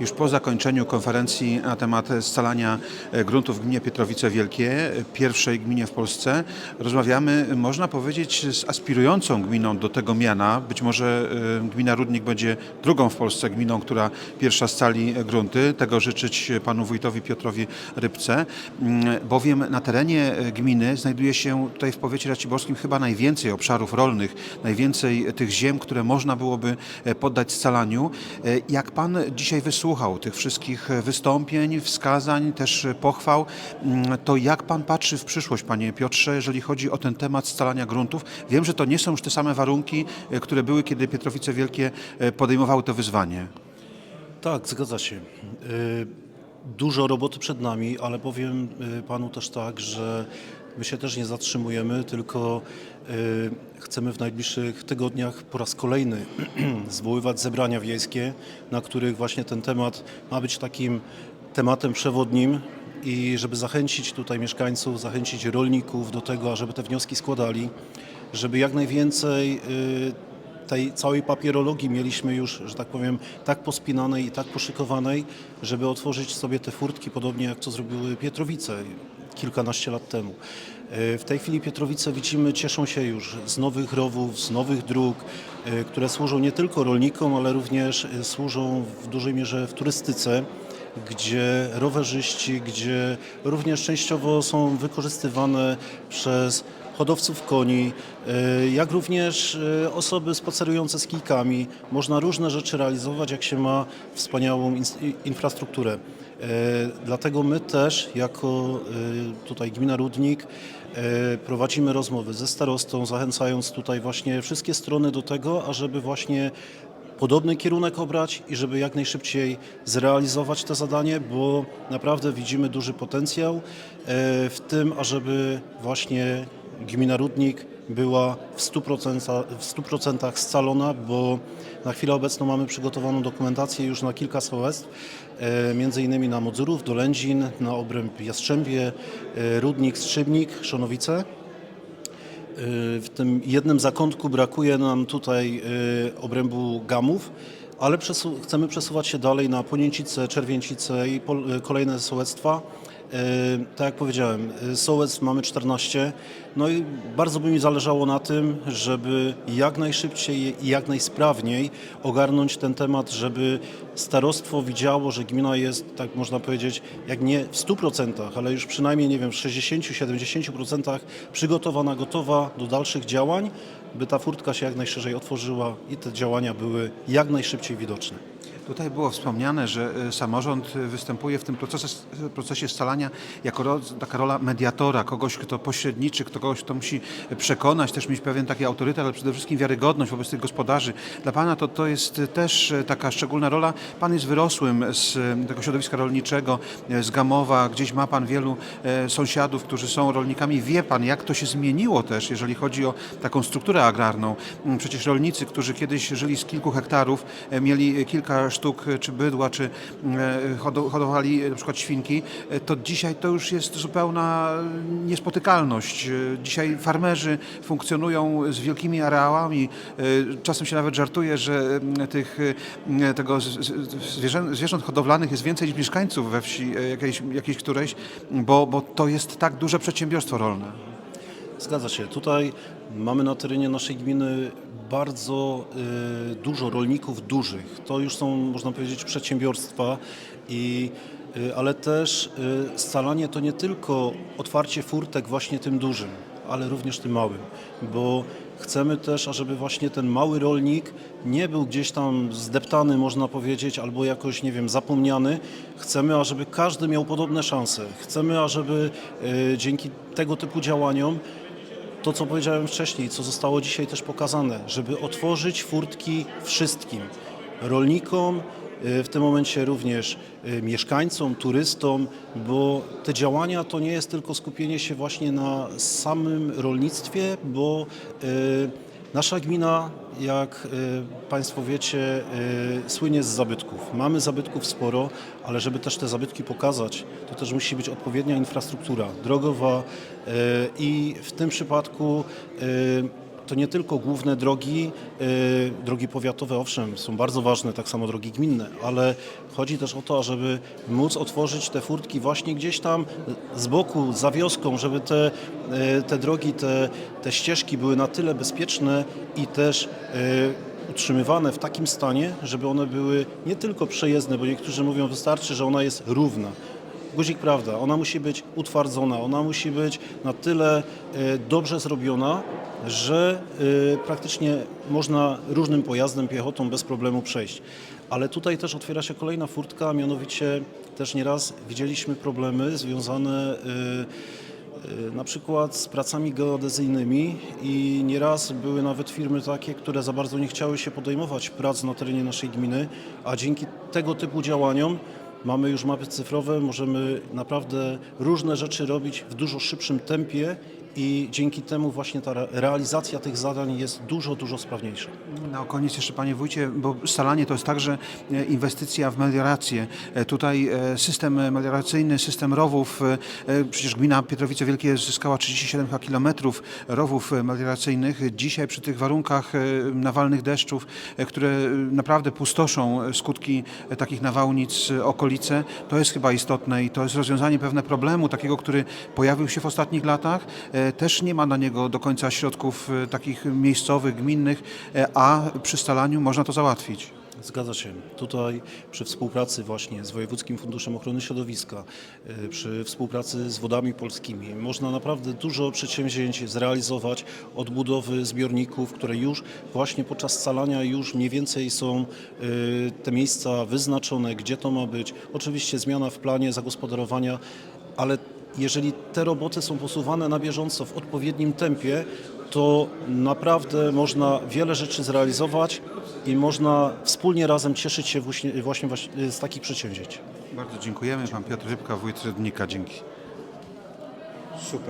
Już po zakończeniu konferencji na temat scalania e, gruntów w gminie Pietrowice Wielkie, pierwszej gminie w Polsce, rozmawiamy, można powiedzieć, z aspirującą gminą do tego miana. Być może e, gmina Rudnik będzie drugą w Polsce gminą, która pierwsza scali grunty. Tego życzyć panu wójtowi Piotrowi Rybce, Mm, bowiem na terenie e, gminy znajduje się tutaj w powiecie raciborskim chyba najwięcej obszarów rolnych, najwięcej tych ziem, które można byłoby poddać scalaniu. Jak pan dzisiaj wysłuchał tych wszystkich e, wystąpień, wskazań, też e, pochwał, mm, to jak pan patrzy w przyszłość, panie Piotrze, jeżeli chodzi o ten temat scalania gruntów? Wiem, że to nie są już te same warunki, e, które były, kiedy Pietrowice Wielkie podejmowały to wyzwanie. Tak, zgadza się. Dużo roboty przed nami, ale powiem panu też tak, że my się też nie zatrzymujemy, tylko y, chcemy w najbliższych tygodniach po raz kolejny zwoływać zebrania wiejskie, na których właśnie ten temat ma być takim tematem przewodnim i żeby zachęcić tutaj mieszkańców, zachęcić rolników do tego, żeby te wnioski składali, żeby jak najwięcej y, tej całej papierologii mieliśmy już, że tak powiem, tak pospinanej i tak poszykowanej, żeby otworzyć sobie te furtki, podobnie jak to zrobiły Pietrowice kilkanaście lat temu. E, W tej chwili Pietrowice widzimy, cieszą się już z nowych rowów, z nowych dróg, e, które służą nie tylko rolnikom, ale również e, służą w dużej mierze w turystyce gdzie rowerzyści, gdzie również częściowo są wykorzystywane przez hodowców koni, e, jak również e, osoby spacerujące z kijkami. Można różne rzeczy realizować, jak się ma wspaniałą infrastrukturę. E, Dlatego my też, jako tutaj Gmina Rudnik, prowadzimy rozmowy ze starostą, zachęcając tutaj właśnie wszystkie strony do tego, ażeby właśnie podobny kierunek obrać i żeby jak najszybciej zrealizować to zadanie, bo naprawdę widzimy duży potencjał w tym, ażeby właśnie gmina Rudnik była w 100%, w 100% scalona, bo na chwilę obecną mamy przygotowaną dokumentację już na kilka sołectw, e, między innymi na Modzurów, Dolędzin, na obręb Jastrzębie, e, Rudnik, Strzybnik, Szonowice. W tym jednym zakątku brakuje nam tutaj obrębu gamów, ale przesu- chcemy przesuwać się dalej na Ponięcice, Czerwięcice i kolejne sołectwa. Y, Tak jak powiedziałem, y, sołectw mamy 14, no i bardzo by mi zależało na tym, żeby jak najszybciej i jak najsprawniej ogarnąć ten temat, żeby starostwo widziało, że gmina jest, tak można powiedzieć, jak nie w 100%, ale już przynajmniej, nie wiem, w 60-70% przygotowana, gotowa do dalszych działań, by ta furtka się jak najszerzej otworzyła i te działania były jak najszybciej widoczne. Tutaj było wspomniane, że e, samorząd e, występuje w tym procesie, procesie scalania jako taka rola mediatora, kogoś, kto pośredniczy, kogoś, kto musi przekonać, też mieć pewien taki autorytet, ale przede wszystkim wiarygodność wobec tych gospodarzy. Dla Pana to, to jest też e, taka szczególna rola. Pan jest wyrosłym z tego środowiska rolniczego, z Gamowa, gdzieś ma Pan wielu sąsiadów, którzy są rolnikami. Wie Pan, jak to się zmieniło też, jeżeli chodzi o taką strukturę agrarną. Mm, Przecież rolnicy, którzy kiedyś żyli z kilku hektarów, mieli kilka sztuk czy bydła, czy e, hodo- hodowali e, na przykład świnki, e, to dzisiaj to już jest zupełna niespotykalność. Dzisiaj farmerzy funkcjonują z wielkimi areałami. Czasem się nawet żartuje, że tych, tego zwierzę, zwierząt hodowlanych jest więcej niż mieszkańców we wsi jakiejś, jakiejś którejś, bo, bo to jest tak duże przedsiębiorstwo rolne. Zgadza się. Tutaj mamy na terenie naszej gminy bardzo y, dużo rolników dużych. To już są, można powiedzieć, przedsiębiorstwa, i, y, ale też y, scalanie to nie tylko otwarcie furtek właśnie tym dużym, ale również tym małym, bo chcemy też, ażeby właśnie ten mały rolnik nie był gdzieś tam zdeptany, można powiedzieć, albo jakoś, nie wiem, zapomniany. Chcemy, ażeby każdy miał podobne szanse. Chcemy, ażeby y, dzięki tego typu działaniom to, co powiedziałem wcześniej, co zostało dzisiaj też pokazane, żeby otworzyć furtki wszystkim. Rolnikom, y, w tym momencie również y, mieszkańcom, turystom, bo te działania to nie jest tylko skupienie się właśnie na samym rolnictwie, bo y, nasza gmina, jak y, Państwo wiecie, y, słynie z zabytków. Mamy zabytków sporo, ale żeby też te zabytki pokazać, to też musi być odpowiednia infrastruktura drogowa y, i w tym przypadku to nie tylko główne drogi, y, drogi powiatowe, owszem, są bardzo ważne, tak samo drogi gminne, ale chodzi też o to, żeby móc otworzyć te furtki właśnie gdzieś tam z boku, za wioską, żeby te, y, te drogi, te, te ścieżki były na tyle bezpieczne i też y, utrzymywane w takim stanie, żeby one były nie tylko przejezdne, bo niektórzy mówią, wystarczy, że ona jest równa. Guzik prawda, ona musi być utwardzona, ona musi być na tyle e, dobrze zrobiona, że e, praktycznie można różnym pojazdem, piechotą bez problemu przejść. Ale tutaj też otwiera się kolejna furtka, a mianowicie też nieraz widzieliśmy problemy związane e, na przykład z pracami geodezyjnymi i nieraz były nawet firmy takie, które za bardzo nie chciały się podejmować prac na terenie naszej gminy, a dzięki tego typu działaniom mamy już mapy cyfrowe, możemy naprawdę różne rzeczy robić w dużo szybszym tempie i dzięki temu właśnie ta re- realizacja tych zadań jest dużo, dużo sprawniejsza. Na koniec jeszcze Panie Wójcie, bo scalanie to jest także e, inwestycja w meliorację. E, Tutaj e, system melioracyjny, system rowów, przecież gmina Pietrowice Wielkie zyskała 37 kilometrów rowów melioracyjnych. Dzisiaj przy tych warunkach nawalnych deszczów, które naprawdę pustoszą skutki takich nawałnic okolice, to jest chyba istotne i to jest rozwiązanie pewne problemu takiego, który pojawił się w ostatnich latach. E, Też nie ma na niego do końca środków e, takich miejscowych, gminnych, e, a przy scalaniu można to załatwić. Zgadza się. Tutaj przy współpracy właśnie z Wojewódzkim Funduszem Ochrony Środowiska, przy współpracy z Wodami Polskimi można naprawdę dużo przedsięwzięć zrealizować, odbudowy zbiorników, które już właśnie podczas scalania już mniej więcej są te miejsca wyznaczone, gdzie to ma być. Oczywiście zmiana w planie zagospodarowania, ale jeżeli te roboty są posuwane na bieżąco w odpowiednim tempie, to naprawdę można wiele rzeczy zrealizować i można wspólnie razem cieszyć się właśnie, właśnie, z takich przedsięwzięć. Bardzo dziękujemy. Pan Piotr Rybka, wójt Rybnika. Dzięki. Super.